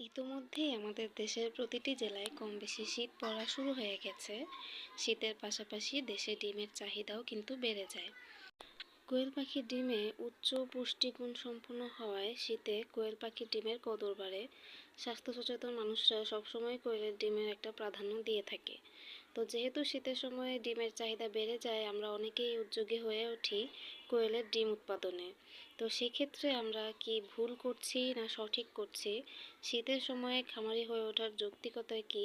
ইতোমধ্যেই আমাদের দেশের প্রতিটি জেলায় কম বেশি শীত পড়া শুরু হয়ে গেছে। শীতের পাশাপাশি দেশে ডিমের চাহিদাও কিন্তু বেড়ে যায়। কোয়েল পাখির ডিমে উচ্চ পুষ্টিগুণ সম্পন্ন হওয়ায় শীতে কোয়েল পাখির ডিমের কদর বাড়ে। স্বাস্থ্য সচেতন মানুষরা সবসময় কোয়েলের ডিমের একটা প্রাধান্য দিয়ে থাকে। তো যেহেতু শীতের সময়ে ডিমের চাহিদা বেড়ে যায়, আমরা অনেকেই উদ্যোগী হয়ে উঠি কোয়েলের ডিম উৎপাদনে। তো সেক্ষেত্রে আমরা কি ভুল করছি না সঠিক করছি? শীতের সময়ে খামারি হয়ে ওঠার যৌক্তিকতা কি?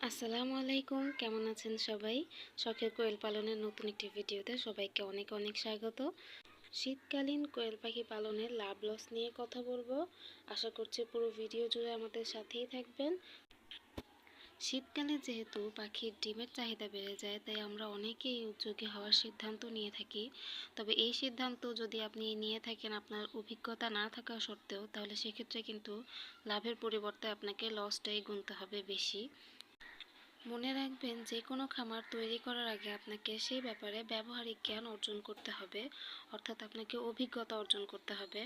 আসসালামু আলাইকুম, কেমন আছেন সবাই? শখের কোয়েল পালনের নতুন একটি ভিডিওতে সবাইকে অনেক অনেক স্বাগত। শীতকালীন কোয়েল পাখি পালনের লাভ লস নিয়ে কথা বলব। আশা করছি পুরো ভিডিও জুড়ে আমাদের সাথেই থাকবেন। শীতকালে যেহেতু পাখির ডিমের চাহিদা বেড়ে যায়, তাই আমরা অনেকেই উদ্যোগী হওয়ার সিদ্ধান্ত নিয়ে থাকি। তবে এই সিদ্ধান্ত যদি আপনি নিয়ে থাকেন, আপনার অভিজ্ঞতা না থাকা সত্ত্বেও, তাহলে সেক্ষেত্রে কিন্তু লাভের পরিবর্তে আপনাকে লসটাই গুনতে হবে বেশি। মনে রাখবেন যে কোনো খামার তৈরি করার আগে আপনাকে সেই ব্যাপারে ব্যবহারিক জ্ঞান অর্জন করতে হবে, অর্থাৎ আপনাকে অভিজ্ঞতা অর্জন করতে হবে।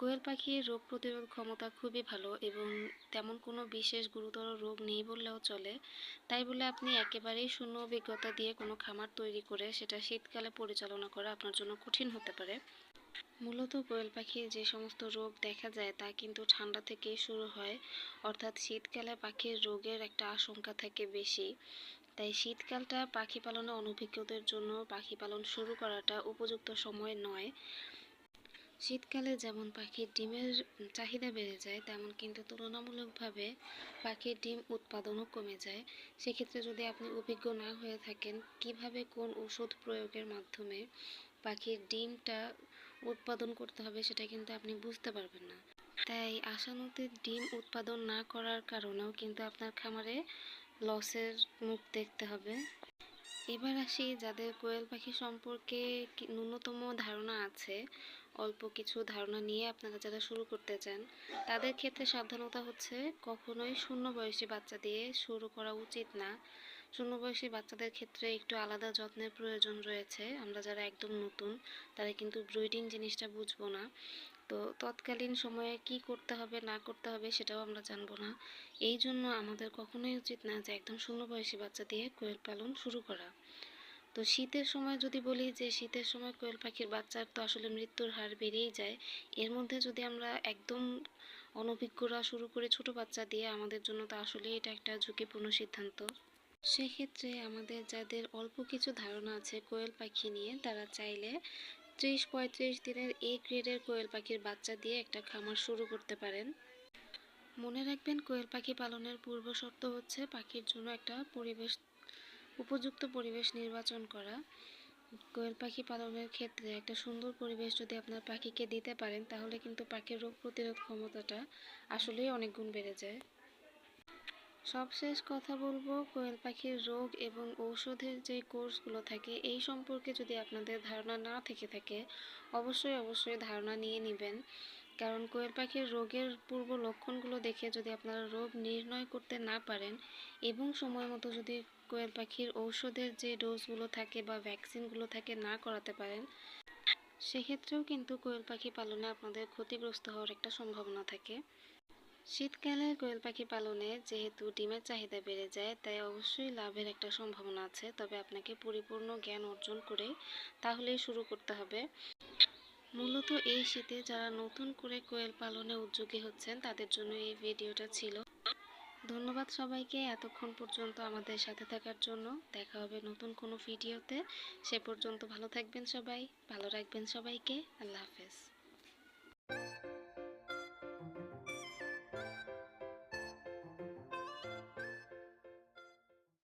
কোয়েল পাখির রোগ প্রতিরোধ ক্ষমতা খুবই ভালো এবং তেমন কোনো বিশেষ গুরুতর রোগ নেই বললেও চলে। তাই বলে আপনি একেবারেই শূন্য অভিজ্ঞতা দিয়ে কোনো খামার তৈরি করে সেটা শীতকালে পরিচালনা করা আপনার জন্য কঠিন হতে পারে। মূলত কোয়েল পাখির যে সমস্ত রোগ দেখা যায় তা কিন্তু ঠান্ডা থেকেই শুরু হয়, অর্থাৎ শীতকালে পাখির রোগের একটা আশঙ্কা থাকে বেশি। তাই শীতকালটা পাখি পালনে অনভিজ্ঞদের জন্য পাখি পালন শুরু করাটা উপযুক্ত সময় নয়। শীতকালে যেমন পাখির ডিমের চাহিদা বেড়ে যায়, তেমন কিন্তু তুলনামূলকভাবে পাখির ডিম উৎপাদনও কমে যায়। সেক্ষেত্রে যদি আপনি অভিজ্ঞ না হয়ে থাকেন, কীভাবে কোন ওষুধ প্রয়োগের মাধ্যমে পাখির ডিমটা উৎপাদন করতে হবে সেটা কিন্তু আপনি বুঝতে পারবেন না। তাই আশানুরূপ ডিম উৎপাদন না করার কারণেও কিন্তু আপনার খামারে লসের মুখ দেখতে হবে। এবার আসি যাদের কোয়েল পাখি সম্পর্কে ন্যূনতম ধারণা আছে অল্প কিছু ধারণা নিয়ে আপনারা যারা শুরু করতে চান, তাদের ক্ষেত্রে সাবধানতা হচ্ছে কখনোই শূন্য বয়সী বাচ্চা দিয়ে শুরু করা উচিত না। শূন্য বয়সী বাচ্চাদের ক্ষেত্রে একটু আলাদা যত্নের প্রয়োজন রয়েছে। আমরা যারা একদম নতুন, তারা কিন্তু ব্রিডিং জিনিসটা বুঝব না। তো তৎকালীন সময়ে কি করতে হবে, না করতে হবে সেটাও আমরা জানব না। এই জন্য আমাদের কখনোই উচিত না যে একদম শূন্য বয়সী বাচ্চা দিয়ে কোয়েল পালন শুরু করা। তো শীতের সময় যদি বলি যে শীতের সময় কোয়েল পাখির বাচ্চার তো আসলে মৃত্যুর হার বেড়েই যায়, এর মধ্যে যদি আমরা একদম অনভিজ্ঞরা শুরু করে ছোট বাচ্চা দিয়ে আমাদের জন্য তো আসলে এটা একটা ঝুঁকিপূর্ণ সিদ্ধান্ত। সেক্ষেত্রে আমাদের যাদের অল্প কিছু ধারণা আছে কোয়েল পাখি নিয়ে, তারা চাইলে ত্রিশ পঁয়ত্রিশ দিনের এ গ্রেডের কোয়েল পাখির বাচ্চা দিয়ে একটা খামার শুরু করতে পারেন। মনে রাখবেন কোয়েল পাখি পালনের পূর্ব শর্ত হচ্ছে পাখির জন্য একটা পরিবেশ উপযুক্ত পরিবেশ নির্বাচন করা। কোয়েল পাখি পালনের ক্ষেত্রে একটা সুন্দর পরিবেশ যদি আপনার পাখিকে দিতে পারেন, তাহলে কিন্তু পাখির রোগ প্রতিরোধ ক্ষমতাটা আসলেই অনেক গুণ বেড়ে যায়। সবশেষ কথা বলব, কোয়েল পাখির রোগ এবং ঔষধের যে কোর্সগুলো থাকে, এই সম্পর্কে যদি আপনাদের ধারণা না থেকে থাকে, অবশ্যই অবশ্যই ধারণা নিয়ে নেবেন। কারণ কোয়েল পাখির রোগের পূর্ব লক্ষণগুলো দেখে যদি আপনারা রোগ নির্ণয় করতে না পারেন এবং সময় মতো যদি কোয়েল পাখির ঔষধের যে ডোজগুলো থাকে বা ভ্যাকসিনগুলো থাকে না করাতে পারেন, সেক্ষেত্রেও কিন্তু কোয়েল পাখি পালনে আপনাদের ক্ষতিগ্রস্ত হওয়ার একটা সম্ভাবনা থাকে। শীতকালে কোয়েল পাখি পালনে যেহেতু ডিমের চাহিদা বেড়ে যায়, তাই অবশ্যই লাভের একটা সম্ভাবনা আছে। তবে আপনাকে পরিপূর্ণ জ্ঞান অর্জন করে তাহলেই শুরু করতে হবে। মূলত এই শীতে যারা নতুন করে কোয়েল পালনে উদ্যোগী হচ্ছেন, তাদের জন্য এই ভিডিওটা ছিল। ধন্যবাদ সবাইকে এতক্ষণ পর্যন্ত আমাদের সাথে থাকার জন্য। দেখা হবে নতুন কোনো ভিডিওতে। সে পর্যন্ত ভালো থাকবেন সবাই, ভালো রাখবেন সবাইকে। আল্লাহ হাফেজ।